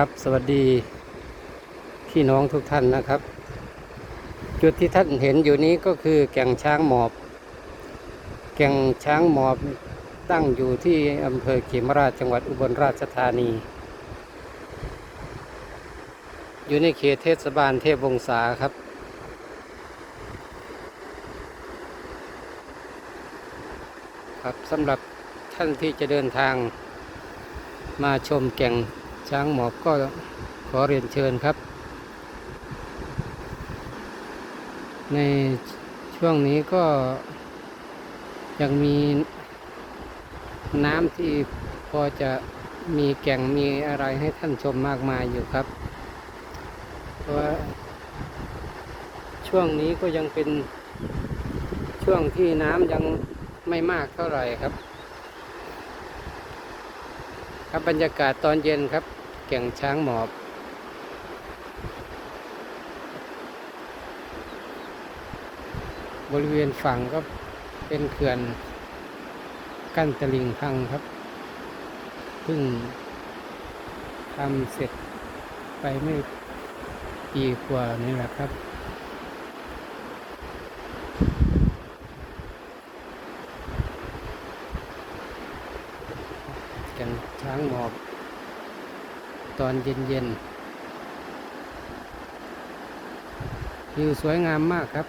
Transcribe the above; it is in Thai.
ครับ สวัสดีพี่น้องทุกท่านนะครับ จุดที่ท่านเห็นอยู่นี้ก็คือแก่งช้างหมอบ แก่งช้างหมอบตั้งอยู่ที่อำเภอเขมราชจังหวัดอุบลราชธานี อยู่ในเขตเทศบาลเทพวงศาครับครับสำหรับท่านที่จะเดินทางมาชมแก่ง ช้างหมอบก็ขอเรียนเชิญครับ ในช่วงนี้ก็ยังมีน้ำที่พอจะมีแก่งมีอะไรให้ท่านชมมากมายอยู่ครับ เพราะช่วงนี้ก็ยังเป็นช่วงที่น้ำยังไม่มากเท่าไหร่ครับ ครับบรรยากาศตอนเย็นครับ แก่งช้างหมอบ บริเวณฝั่งก็เป็นเขื่อน กั้นตลิ่งพังครับเพิ่งทำเสร็จไปไม่ปีกว่านี่แหละครับแก่งช้างหมอบ ตอนเย็นๆวิวสวยงามมากครับ